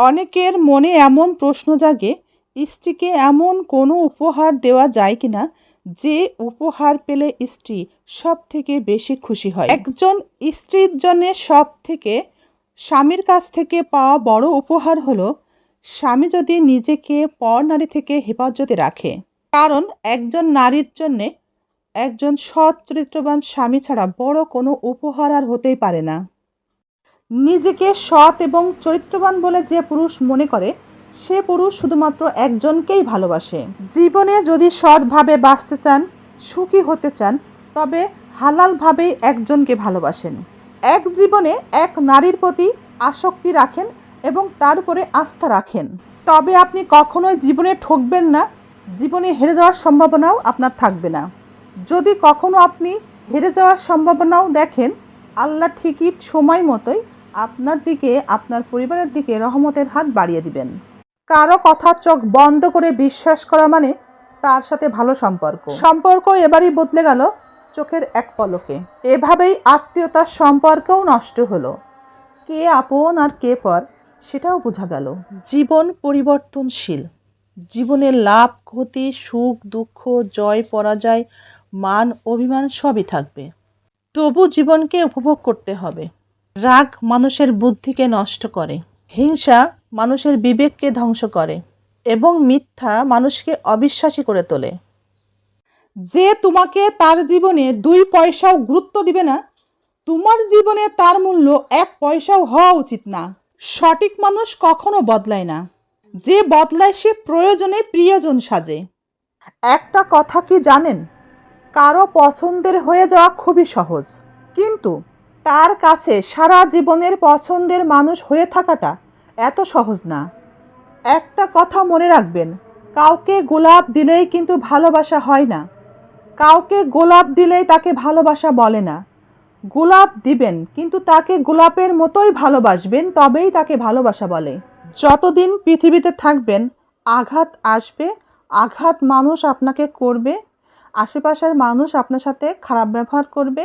অনেকের মনে এমন প্রশ্ন জাগে, স্ত্রীকে এমন কোনো উপহার দেওয়া যায় কিনা যে উপহার পেলে স্ত্রী সব থেকে বেশি খুশি হয়। একজন স্ত্রীর জন্য সব থেকে স্বামীর কাছ থেকে পাওয়া বড় উপহার হলো, স্বামী যদি নিজেকে পর নারী থেকে হেফাজতে রাখে। কারণ একজন নারীর জন্যে একজন সৎ চরিত্রবান স্বামী ছাড়া বড় কোনো উপহার আর হতেই পারে না। নিজেকে সৎ এবং চরিত্রবান বলে যে পুরুষ মনে করে, সে পুরুষ শুধুমাত্র একজনকেই ভালোবাসে। জীবনে যদি সৎভাবে বাঁচতে চান, সুখী হতে চান, তবে হালালভাবেই একজনকে ভালোবাসেন। এক জীবনে এক নারীর প্রতি আসক্তি রাখেন এবং তার উপরে আস্থা রাখেন। তবে আপনি কখনোই জীবনে ঠকবেন না, জীবনে হেরে যাওয়ার সম্ভাবনাও আপনার থাকবে না। যদি কখনো আপনি হেরে যাওয়ার সম্ভাবনাও দেখেন, আল্লাহ ঠিকই সময় মতোই আপনার দিকে, আপনার পরিবারের দিকে রহমতের হাত বাড়িয়ে দিবেন। কারও কথা চোখ বন্ধ করে বিশ্বাস করা মানে তার সাথে ভালো সম্পর্ক। সম্পর্ক এবারই বদলে গেল চোখের এক পলকে। এভাবেই আত্মীয়তার সম্পর্কও নষ্ট হলো। কে আপন আর কে পর সেটাও বোঝা গেল। জীবন পরিবর্তনশীল। জীবনের লাভ, ক্ষতি, সুখ, দুঃখ, জয়, পরাজয়, মান, অভিমান সবই থাকবে। তবু জীবনকে উপভোগ করতে হবে। রাগ মানুষের বুদ্ধিকে নষ্ট করে। হিংসা মানুষের বিবেককে ধ্বংস করে এবং মিথ্যা মানুষকে অবিশ্বাসী করে তোলে। যে তোমাকে তার জীবনে দুই পয়সাও গুরুত্ব দিবে না, তোমার জীবনে তার মূল্য এক পয়সাও হওয়া উচিত না। সঠিক মানুষ কখনো বদলায় না। যে বদলায় সে প্রয়োজনে প্রিয়জন সাজে। একটা কথা কি জানেন? কারও পছন্দের হয়ে যাওয়া খুবই সহজ। কিন্তু তার কাছে সারা জীবনের পছন্দের মানুষ হয়ে থাকাটা এত সহজ না। একটা কথা মনে রাখবেন, কাউকে গোলাপ দিলেই কিন্তু ভালোবাসা হয় না। কাউকে গোলাপ দিলেই তাকে ভালোবাসা বলে না। গোলাপ দিবেন, কিন্তু তাকে গোলাপের মতোই ভালোবাসবেন, তবেই তাকে ভালোবাসা বলে। যতদিন পৃথিবীতে থাকবেন, আঘাত আসবে, আঘাত মানুষ আপনাকে করবে, আশেপাশের মানুষ আপনার সাথে খারাপ ব্যবহার করবে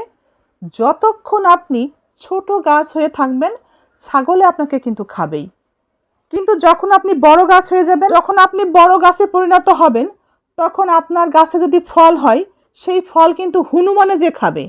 যতক্ষণ আপনি ছোট গাছ হয়ে থাকবেন, ছাগলে আপনাকে কিন্তু খাবেই। কিন্তু যখন আপনি বড় গাছ হয়ে যাবেন, যখন আপনি বড় গাছে পরিণত হবেন, তখন আপনার গাছে যদি ফল হয়, সেই ফল কিন্তু হনুমানে যে খাবে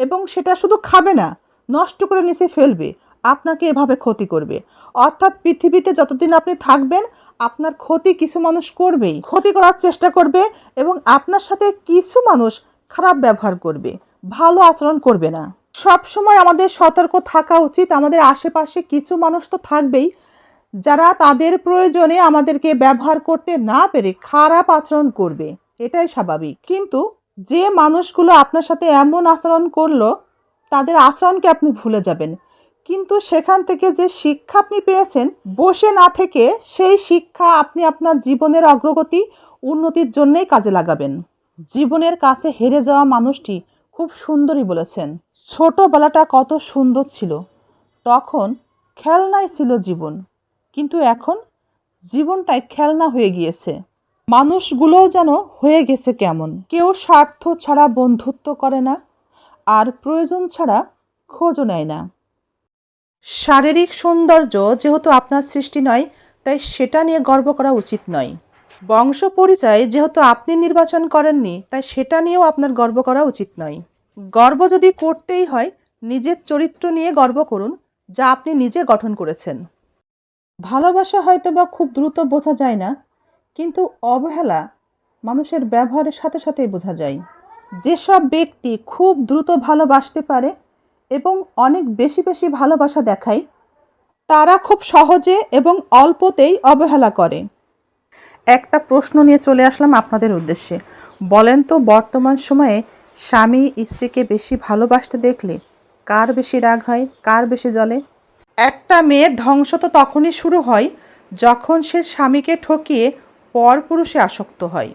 এবং সেটা শুধু খাবে না, নষ্ট করে নিচে ফেলবে, আপনাকে এভাবে ক্ষতি করবে। অর্থাৎ পৃথিবীতে যতদিন আপনি থাকবেন, আপনার ক্ষতি কিছু মানুষ করবেই। ক্ষতি করার চেষ্টা করবে এবং আপনার সাথে কিছু মানুষ খারাপ ব্যবহার করবে। ভালো আচরণ করবে না। সব সময় আমাদের সতর্ক থাকা উচিত। আমাদের আশেপাশে কিছু মানুষ তো থাকবেই। যারা তাদের প্রয়োজনে আমাদেরকে ব্যবহার করতে না পেরে খারাপ আচরণ করবে। এটাই স্বাভাবিক। কিন্তু যে মানুষগুলো আপনার সাথে এমন আচরণ করল, তাদের আচরণকে আপনি ভুলে যাবেন। কিন্তু সেখান থেকে যে শিক্ষা আপনি পেয়েছেন, বসে না থেকে সেই শিক্ষা আপনি আপনার জীবনের অগ্রগতি, উন্নতির জন্যই কাজে লাগাবেন। জীবনের কাছে হেরে যাওয়া মানুষটি খুব সুন্দরই বলেছেন। ছোটবেলাটা কত সুন্দর ছিল। তখন খেলনাই ছিল জীবন। কিন্তু এখন জীবনটাই খেলনা হয়ে গিয়েছে। মানুষগুলোও যেন হয়ে গেছে কেমন। কেউ স্বার্থ ছাড়া বন্ধুত্ব করে না, আর প্রয়োজন ছাড়া খোঁজও নেয় না। শারীরিক সৌন্দর্য যেহেতু আপনার সৃষ্টি নয়, তাই সেটা নিয়ে গর্ব করা উচিত নয়। বংশ পরিচয় যেহেতু আপনি নির্বাচন করেননি, তাই সেটা নিয়েও আপনার গর্ব করা উচিত নয়। গর্ব যদি করতেই হয়, নিজের চরিত্র নিয়ে গর্ব করুন, যা আপনি নিজে গঠন করেছেন। ভালোবাসা হয়তো বা খুব দ্রুত বোঝা যায় না, কিন্তু অবহেলা মানুষের ব্যবহারের সাথে সাথেই বোঝা যায়। যেসব ব্যক্তি খুব দ্রুত ভালোবাসতে পারে এবং অনেক বেশি বেশি ভালোবাসা দেখায়, তারা খুব সহজে এবং অল্পতেই অবহেলা করে। একটা প্রশ্ন নিয়ে চলে আসলাম আপনাদের উদ্দেশ্যে। বলেন তো, বর্তমান সময়ে স্বামী স্ত্রীকে বেশি ভালোবাসতে দেখলে কার বেশি রাগ হয়, কার বেশি জলে একটা মেয়ের ধ্বংস তো তখনই শুরু হয় যখন সে স্বামীকে ঠকিয়ে পরপুরুষে আসক্ত হয়।